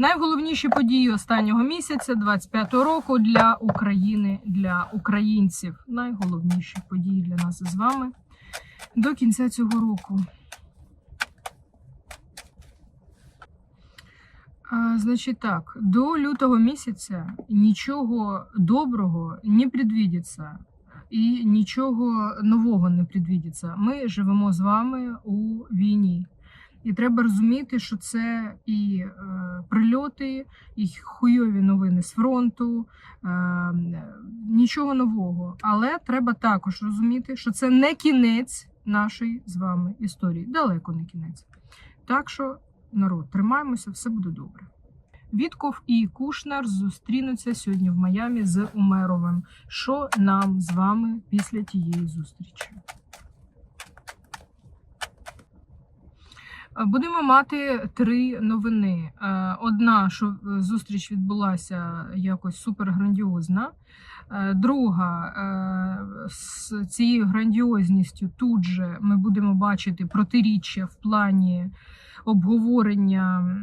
Найголовніші події останнього місяця, 25-го року для України, для українців. Найголовніші події для нас з вами до кінця цього року. А, значить так, до лютого місяця нічого доброго не предвідиться і нічого нового не предвідиться. Ми живемо з вами у війні. І треба розуміти, що це і е, прильоти, і хуйові новини з фронту, е, нічого нового. Але треба також розуміти, що це не кінець нашої з вами історії. Далеко не кінець. Так що, народ, тримаємося, все буде добре. Вітков і Кушнер зустрінуться сьогодні в Майамі з Умеровим. Що нам з вами після тієї зустрічі? Будемо мати три новини. Е, Одна, що е, зустріч відбулася якось суперграндіозна. Е, Друга, з цією грандіозністю тут же ми будемо бачити протиріччя в плані обговорення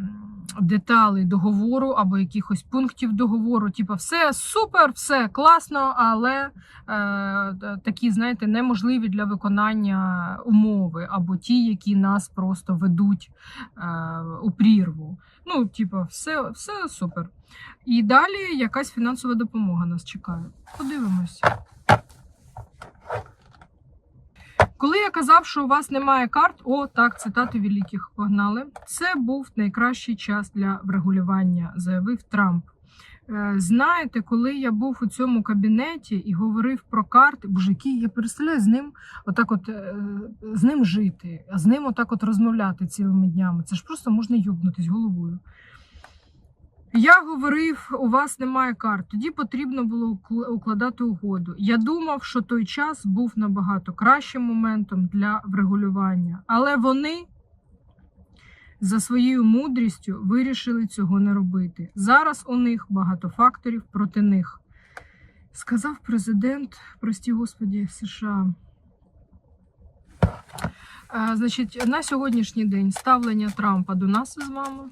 деталей договору або якихось пунктів договору. Типу, все супер, все класно, але такі, знаєте, неможливі для виконання умови, або ті, які нас просто ведуть е, у прірву. Ну, типу, все, все супер. І далі якась фінансова допомога нас чекає. Подивимося. Коли я казав, що у вас немає карт, о, так, цитати великих погнали. Це був найкращий час для врегулювання, заявив Трамп. Е, Знаєте, коли я був у цьому кабінеті і говорив про карти, боже, який я представляю з ним отак, от е, з ним жити, а з ним отак от розмовляти цілими днями. Це ж просто можна юбнутись головою. Я говорив, у вас немає карт. Тоді потрібно було укладати угоду. Я думав, що той час був набагато кращим моментом для врегулювання, але вони за своєю мудрістю вирішили цього не робити. Зараз у них багато факторів проти них. Сказав президент, прості господі, США. Е, Значить, на сьогоднішній день ставлення Трампа до нас з вами.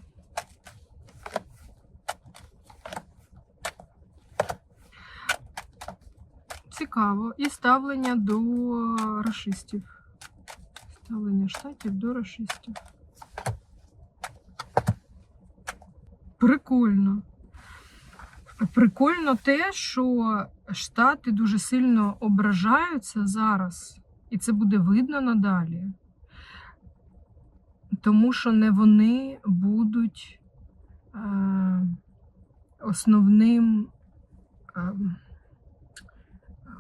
Цікаво. І ставлення до расистів. Ставлення штатів до расистів. Прикольно. Прикольно те, що Штати дуже сильно ображаються зараз, і це буде видно надалі. Тому що не вони будуть е, основним. Е,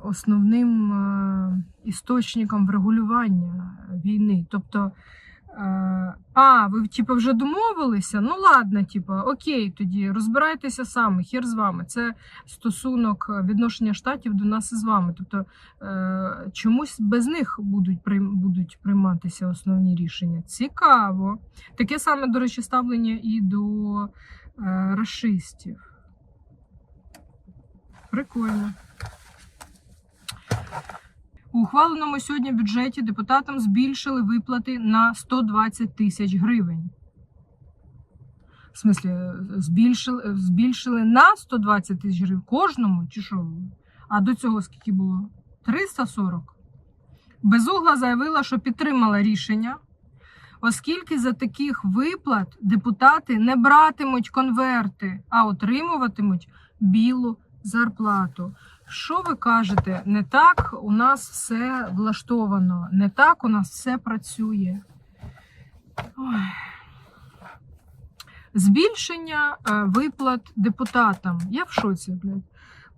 основним е, істочником врегулювання війни. Тобто, а, ви типу, вже домовилися? Ну ладно, типу, окей, тоді розбирайтеся саме, хер з вами. Це стосунок е, відношення штатів до нас із вами. Тобто е, чомусь без них будуть, будуть прийматися основні рішення. Цікаво. Таке саме, до речі, ставлення і до е, расистів. Прикольно. У ухваленому сьогодні бюджеті депутатам збільшили виплати на 120 тисяч гривень. В смислі, збільшили, збільшили на 120 тисяч гривень кожному, чи що? А до цього скільки було? 340. Безугла заявила, що підтримала рішення, оскільки за таких виплат депутати не братимуть конверти, а отримуватимуть білу зарплату. Що ви кажете? Не так у нас все влаштовано, не так у нас все працює. Ой. Збільшення е, виплат депутатам. Я в шоці, блядь.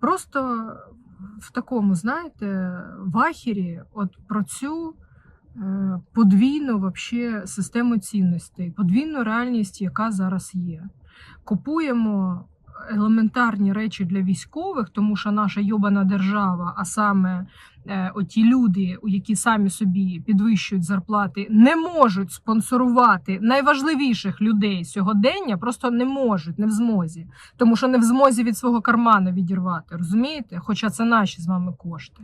Просто в такому, знаєте, вахірі от про цю е, подвійну вообще, систему цінностей, подвійну реальність, яка зараз є. Купуємо елементарні речі для військових, тому що наша йобана держава, а саме е, оті люди, які самі собі підвищують зарплати, не можуть спонсорувати найважливіших людей сьогодення, просто не можуть, не в змозі, тому що не в змозі від свого карману відірвати, розумієте? Хоча це наші з вами кошти.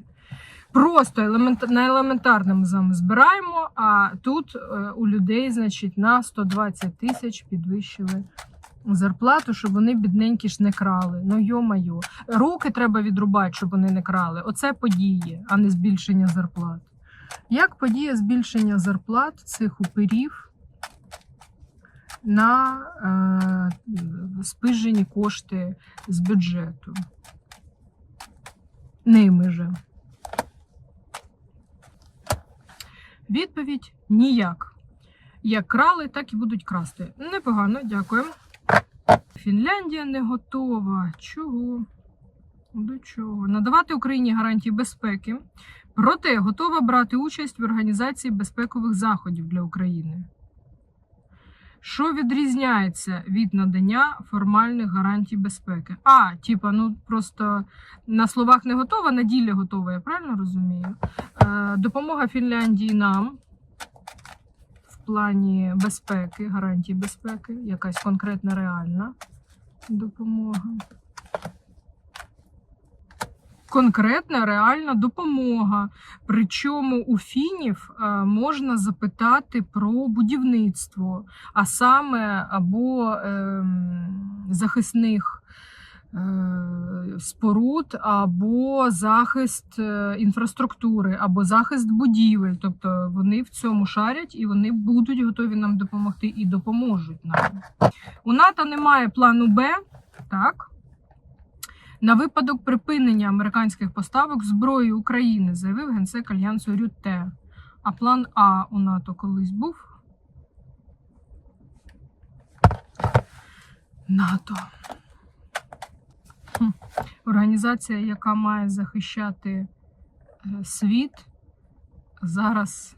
Просто елемент... на елементарному з вами збираємо, а тут е, у людей, значить, на 120 тисяч підвищили зарплату, щоб вони бідненькі ж не крали. Ну йо-майо. Руки треба відрубати, щоб вони не крали. Оце події, а не збільшення зарплат. Як подія збільшення зарплат цих упирів на е, спижені кошти з бюджету? Ними же. Відповідь ніяк. Як крали, так і будуть красти. Непогано, дякую. Фінляндія не готова. Чого? До чого? Надавати Україні гарантії безпеки, проте готова брати участь в організації безпекових заходів для України. Що відрізняється від надання формальних гарантій безпеки? А, типа, ну просто на словах не готова, на ділі готова, я правильно розумію? Е, допомога Фінляндії нам в плані безпеки, гарантій безпеки, якась конкретна реальна допомога. Конкретна реальна допомога. Причому у фінів е, можна запитати про будівництво, а саме або ем, захисних споруд, або захист е, інфраструктури, або захист будівель. Тобто вони в цьому шарять і вони будуть готові нам допомогти і допоможуть нам. У НАТО немає плану Б, так. На випадок припинення американських поставок зброї України, заявив генсек альянсу Рютте. А план А у НАТО колись був. НАТО. Організація, яка має захищати е, світ, зараз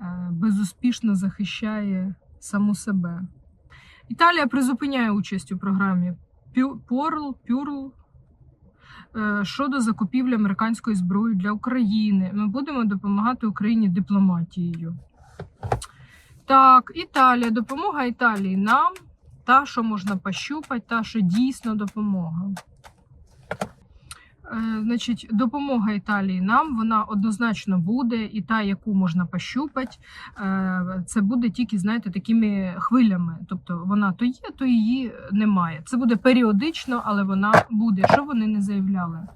е, безуспішно захищає саму себе. Італія призупиняє участь у програмі Пю- Порл, Пюрл е, щодо закупівлі американської зброї для України. Ми будемо допомагати Україні дипломатією. Так, Італія, допомога Італії нам. Та, що можна пощупати, та, що дійсно допомога. Е, Значить, допомога Італії нам вона однозначно буде, і та, яку можна пощупати, е, це буде тільки, знаєте, такими хвилями. Тобто вона то є, то її немає. Це буде періодично, але вона буде, що вони не заявляли.